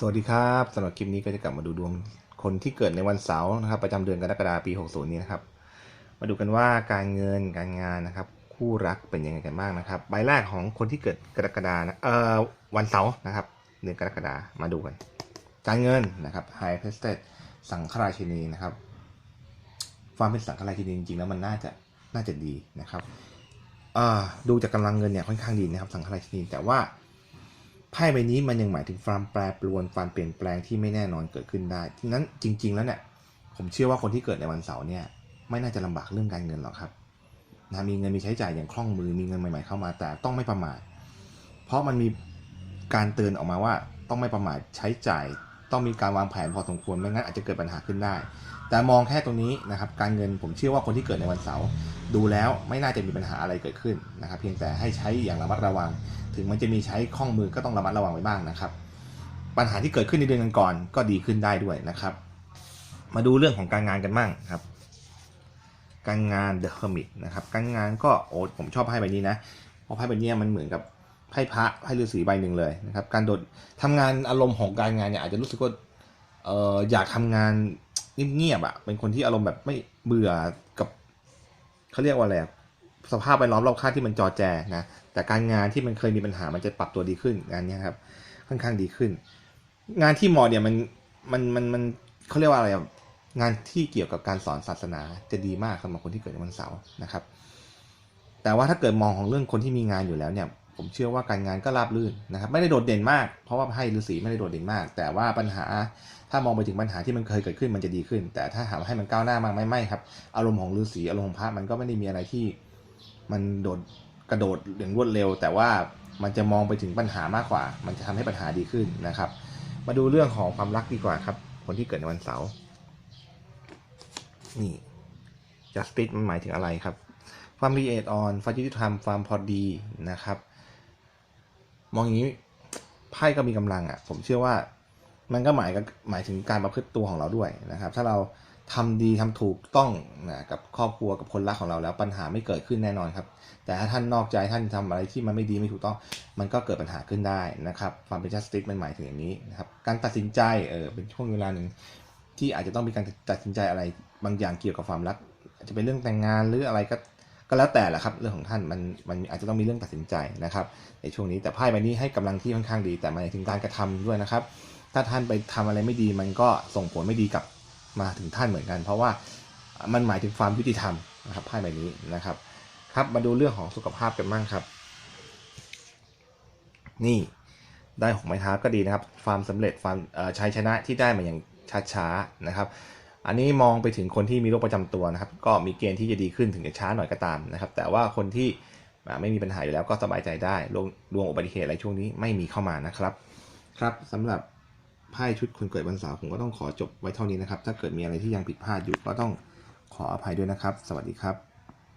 สวัสดีครับสำหรับคลิปนี้ก็จะกลับมาดูดวงคนที่เกิดในวันเสาร์นะครับประจำเดือนกรกฎาคมปี 60 นี้นะครับ มาดูกันว่าการเงินการงานนะครับ คู่รักเป็นยังไงกันบ้างนะครับใบแรกของคนที่เกิดกรกฎานะเอ่อวันเสาร์นะครับ เดือนกรกฎามาดูกัน การเงินนะครับ High p r e s t e d สังฆราชินีนะครับ ความเป็นสังฆราชินีจริงๆแล้วมันน่าจะน่าจะดีนะครับอ่าดูจากกำลังเงินเนี่ยค่อนข้างดีนะครับ สังฆราชินีแต่ว่า พ่ใบนี้มันยังหมายถึงความแปรปรวนความเปลี่ยนแปลงที่ไม่แน่นอนเกิดขึ้นได้ฉะนั้นจริง ๆ แล้วเนี่ยผมเชื่อว่าคนที่เกิดในวันเสาร์เนี่ยไม่น่าจะลำบากเรื่องการเงินหรอกครับนะมีเงินมีใช้จ่ายอย่างคล่องมือมีเงินใหม่ ๆเข้ามา แต่ต้องไม่ประมาทเพราะมันมีการเตือนออกมาว่าต้องไม่ประมาทใช้จ่าย ต้องมีการวางแผนพอสมควรไม่งั้นอาจจะเกิดปัญหาขึ้นได้ แต่มองแค่ตรงนี้นะครับการเงินผมเชื่อว่าคนที่เกิดในวันเสาร์ดูแล้วไม่น่าจะมีปัญหาอะไรเกิดขึ้นนะครับเพียงแต่ให้ใช้อย่างระมัดระวัง ถึงมันจะมีใช้ข้องมือก็ต้องระมัดระวังไว้บ้างนะครับ ปัญหาที่เกิดขึ้นในเดือนก่อนก็ดีขึ้นได้ด้วยนะครับ มาดูเรื่องของการงานกันบ้างครับ การงาน The Hermit นะครับการงานก็โอ้ผมชอบไพ่ใบนี้นะเพราะไพ่ใบนี้มันเหมือนกับไพ่พระไพ่ฤาษีใบหนึ่งเลยนะครับการโดดทำงานอารมณ์ของการงานเนี่ยอาจจะรู้สึกว่าเอออยากทำงาน เงียบๆอะเป็นคนที่อารมณ์แบบไม่เบื่อกับเขาเรียกว่าอะไรสภาพแวดล้อมรอบข้างที่มันจอแจนะแต่การงานที่มันเคยมีปัญหามันจะปรับตัวดีขึ้นงานนี้ครับ ค่อนข้างดีขึ้น งานที่เหมอเนี่ยมันมันมันมันเขาเรียกว่าอะไรงานที่เกี่ยวกับการสอนศาสนาจะดีมากสำหรับคนที่เกิดในวันเสาร์นะครับ แต่ว่าถ้าเกิดมองของเรื่องคนที่มีงานอยู่แล้วเนี่ย ผมเชื่อว่าการงานก็ราบรื่นนะครับไม่ได้โดดเด่นมาก เพราะว่าไพ่ฤาษีไม่ได้โดดเด่นมาก แต่ว่าปัญหาถ้ามองไปถึงปัญหาที่มันเคยเกิดขึ้นมันจะดีขึ้น แต่ถ้าหาว่าให้มันก้าวหน้ามากไม่ไม่ครับ อารมณ์ของฤาษีอารมณ์ของพระมันก็ไม่ได้มีอะไรที่มันโดดกระโดดอย่างรวดเร็ว แต่ว่ามันจะมองไปถึงปัญหามากกว่า มันจะทำให้ปัญหาดีขึ้นนะครับ มาดูเรื่องของความรักดีกว่าครับ คนที่เกิดในวันเสาร์นี่ justice มันหมายถึงอะไรครับ ความละเอียดอ่อนความยุติธรรมความพอดีนะครับ มองอย่างนี้ไพ่ก็มีกำลังอะ ผมเชื่อว่ามันก็หมายกับหมายถึงการประพฤติตัวของเราด้วยนะครับ ถ้าเราทำดีทำถูกต้องนะกับครอบครัวกับคนรักของเราแล้วปัญหาไม่เกิดขึ้นแน่นอนครับ แต่ถ้าท่านนอกใจท่านทำอะไรที่มันไม่ดีไม่ถูกต้อง มันก็เกิดปัญหาขึ้นได้นะครับ ความเป็น justice มันหมายถึงอย่างนี้นะครับการตัดสินใจเออเป็นช่วงเวลาหนึ่งที่อาจจะต้องมีการตัดสินใจอะไรบางอย่างเกี่ยวกับความรักอาจจะเป็นเรื่องแต่งงานหรืออะไรก็ ก็แล้วแต่แหละครับเรื่องของท่านมันมันอาจจะต้องมีเรื่องตัดสินใจนะครับ ในช่วงนี้แต่ไพ่ใบนี้ให้กำลังที่ค่อนข้างดี แต่มายถึงการกระทำด้วยนะครับ ถ้าท่านไปทำอะไรไม่ดีมันก็ส่งผลไม่ดีกลับมาถึงท่านเหมือนกัน เพราะว่ามันหมายถึงความยุติธรรมนะครับไพ่ใบนี้นะครับ ครับมาดูเรื่องของสุขภาพกันบ้างครับ นี่ได้หกไม้เท้าก็ดีนะครับ ความสำเร็จความเอ่อชัยชนะที่ได้มาอย่างช้าๆนะครับ อันนี้มองไปถึงคนที่มีโรคประจำตัวนะครับ ก็มีเกณฑ์ที่จะดีขึ้นถึงจะช้าหน่อยก็ตามนะครับ แต่ว่าคนที่ไม่มีปัญหาอยู่แล้วก็สบายใจได้ดวงดวงอุบัติเหตุอะไรช่วงนี้ไม่มีเข้ามานะครับ ครับสำหรับไพ่ชุดคนเกิดวันเสาร์ผมก็ต้องขอจบไว้เท่านี้นะครับ ถ้าเกิดมีอะไรที่ยังผิดพลาดอยู่ก็ต้องขออภัยด้วยนะครับ สวัสดีครับ